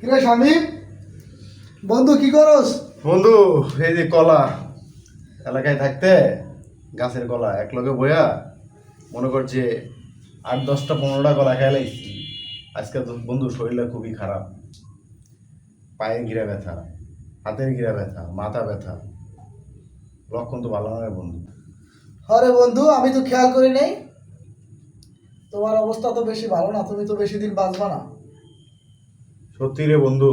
কিরে স্বামী? বন্ধু কি করস? বন্ধু এই যে কলা। এলাকায় থাকতে গাছের কলা এক লগে বয়া মনে করছে আট দশটা পনেরোটা কলা খেয়ে লাইছি। আজকে বন্ধু শরীরটা খুবই খারাপ। পায়ের ঘিরা ব্যথা হাতের ঘিরা ব্যথা মাথা ব্যথা। লক্ষণ তো ভালো নয় বন্ধু। আরে বন্ধু আমি তো খেয়াল করি নাই। তোমার অবস্থা তো বেশি ভালো না তুমি তো বেশি দিন বাঁচবা না। সত্যি রে বন্ধু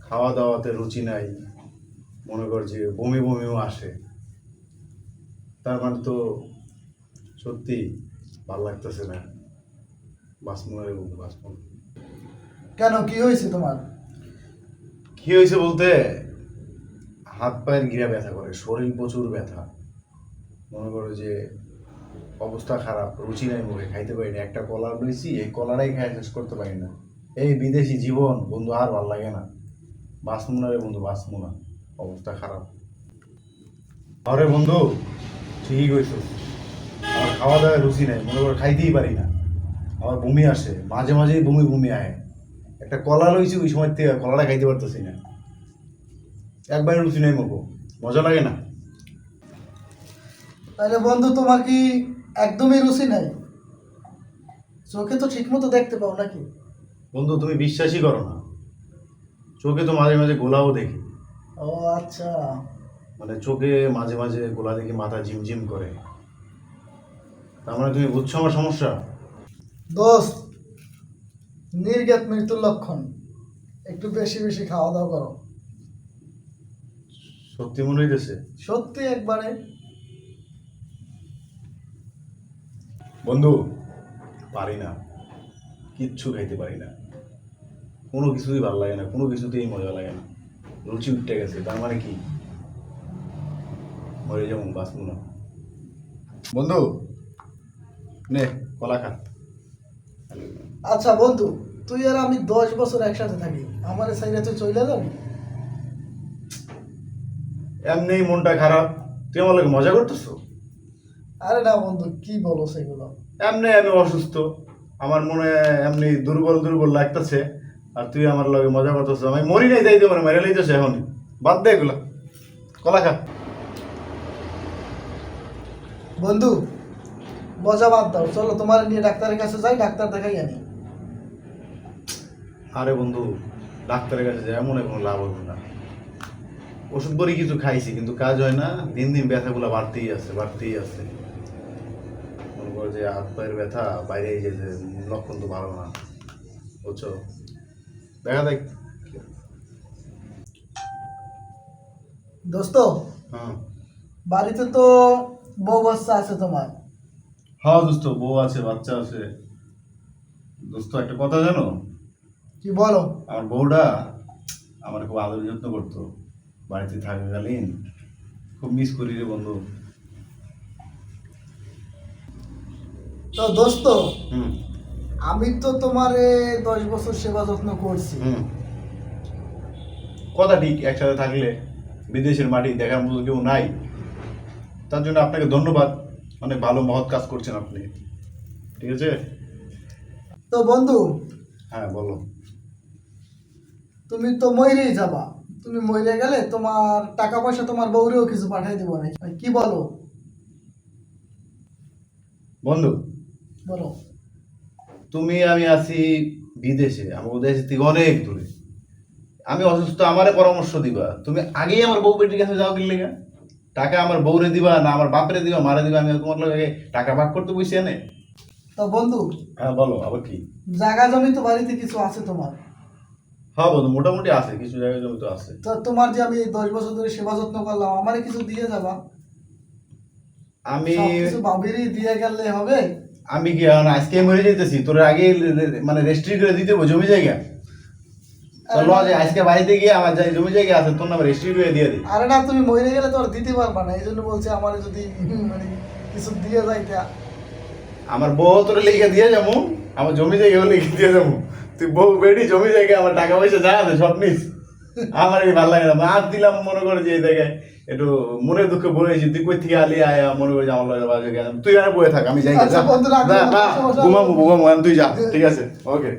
খাওয়া দাওয়াতে রুচি নাই। মনে কর যে বমি বমিও আসে। তার মানে তো সত্যি ভালো লাগতেছে না। বাসমন রে বন্ধু বাসমন কেন কি হয়েছে তোমার? কি হয়েছে বলতে হাত পায়ের গিরা ব্যথা করে শরীর প্রচুর ব্যথা। মনে করো যে অবস্থা খারাপ রুচি নাই মুখে খাইতে পারি না। একটা কলা লইছি এই কলাটাই খাই শেষ করতে পারি না। এই বিদেশি জীবন, বন্ধু, আর ভালো লাগে না। বাঁচমু না রে বন্ধু, বাঁচমু না। অবস্থা খারাপ। আরে বন্ধু, ঠিকই কইছো আমার খাওয়া দাওয়ায় রুচি নাই, মনে করে খাইতেই পারি না। আমার বমি আসে, মাঝে মাঝেই বমি বমি আয় একটা কলা লইছি, ওই সময় থেকে কলাটা খাইতে পারতেছি না। একবারে রুচি নেই মগো মজা লাগে না? তাহলে বন্ধু, তোমার কি একদমই রুচি নাই? চোখে তো ঠিক মতো দেখতে পাও নাকি? বন্ধু তুমি বিশ্বাসই করো না। চোখে তো মাঝে মাঝে গোলাও দেখি। ও আচ্ছা। মানে চোখে মাঝে মাঝে গোলা দেখি মাথা ঝিমঝিম করে। তার মানে তুমি বুঝছ আমার সমস্যা? দোস্ত নির্গত মৃত্যুর লক্ষণ। একটু বেশি বেশি খাওয়া দাওয়া করো। সত্যি মনে হইতেছে? সত্যি একবারে। বন্ধু পারি না। কিচ্ছু খাইতে পারি না। কোনো কিছুই ভালো লাগে না কোনো কিছুতেই মজা লাগে না। রুচি উঠে গেছে তার মানে কি? মরে যেমন বাঁচবো না। বন্ধু নে কলা খা। আচ্ছা বন্ধু তুই আর আমি দশ বছর একসাথে থাকি। আমার সাইডে তুই চলে যাবি? এমনি মনটা খারাপ। তুই আমার লাগে মজা করতেছো? আরে না বন্ধু কি বলো সেগুলো? এমনি আমি অসুস্থ। আমার মনে এমনি দুর্বল দুর্বল লাগতেছে আর তুই আমার লগে মজা করতেছ। আমি মরি নাই যাইতে পারে মেরে লাইতেছে এখন বাদ দে এগুলা। কলা খা। বন্ধু মজা বাদ দাও। চলো তোমার নিয়ে ডাক্তারের কাছে যাই ডাক্তার দেখাই আনি আরে বন্ধু ডাক্তারের কাছে যায় এমন কোনো লাভ হবে না। ওষুধ বড়ি কিছু খাইছি কিন্তু কাজ হয় না। দিন দিন ব্যথাগুলো বাড়তেই আছে বাড়তেই আছে। যে হাত পায়ের ব্যথা বাইরে এই যে যে লক্ষণ তো ভালো না। বুঝছ? দেখা দেখ। দোস্ত হ্যাঁ বাড়িতে তো বউ বাচ্চা আছে তোমার? হ্যাঁ দোস্ত বউ আছে বাচ্চা আছে। দোস্ত একটা কথা জানো? কি বলো? আমার বউটা আমার খুব আদর যত্ন করতো। বাড়িতে থাকাকালীন। খুব মিস করি রে বন্ধু। তো দোস্ত আমি তো তোমারে দশ বছর সেবা যত্ন করছি। কথা ঠিক একসাথে থাকলে বিদেশের মাটি দেখার মতো কেউ নাই। তার জন্য আপনাকে ধন্যবাদ। অনেক ভালো মহৎ কাজ করছেন আপনি। ঠিক আছে? তো বন্ধু হ্যাঁ বলো। তুমি তো ময়রেই যাবা। তুমি মরে গেলে তোমার টাকা পয়সা তোমার বউরেও কিছু পাঠাই দিব না কি বলো? বন্ধু বলো। তুমি আমি আছি বিদেশে আমার দেশ থেকে অনেক দূরে। আমি অসুস্থ আমারে পরামর্শ দিবা। তুমি আগেই আমার বউ বেটির কাছে যাও কিনলে? টাকা আমার বউরে দিবা না আমার বাপরে দিবা মারে দিবা আমি তোমার লগে টাকা ভাগ করতে বসে এনে? তো বন্ধু হ্যাঁ বলো আবার কি? জায়গা জমি তো বাড়িতে কিছু আছে তোমার? হ্যাঁ বন্ধু মোটামুটি আছে কিছু জায়গায় জমি তো আছে। তো তোমার যে আমি দশ বছর ধরে সেবা যত্ন করলাম আমারে কিছু দিয়ে যাবা? আমি কিছু বাবিরই দিয়ে গেলে হবে? আমি কি এখন আজকে মরে যেতেছি? তোর আগে মানে রেস্ট্রি করে দিতে হবে জমি জায়গা? চলো আজকে বাড়িতে গিয়ে আমার যাই জমি জায়গা আছে তোর নামে রেস্ট্রি করে দিয়ে দিই আরে না তুমি মরে গেলে তো আর দিতে পারবা না এই জন্য বলছে আমার যদি মানে কিছু দিয়ে যাইতা আমার বউ তোর লিখে দিয়ে যাব আমার জমি জায়গা লিখে দিয়ে যাব। তুই বউ বেটি জমি জায়গা আমার টাকা পয়সা যা আছে সব নিস। আমার ভালো লাগে না মাছ দিলাম মনে করে যে এই জায়গায়। একটু মনে দুঃখে বলেছি তুই কই থেকে আলি? আয়া মনে করে যে আমার লগে বাজে তুই আর বয়ে থাক আমি যাই আচ্ছা। ঘুমাবো ঘুমাবো তুই যা ঠিক আছে ওকে।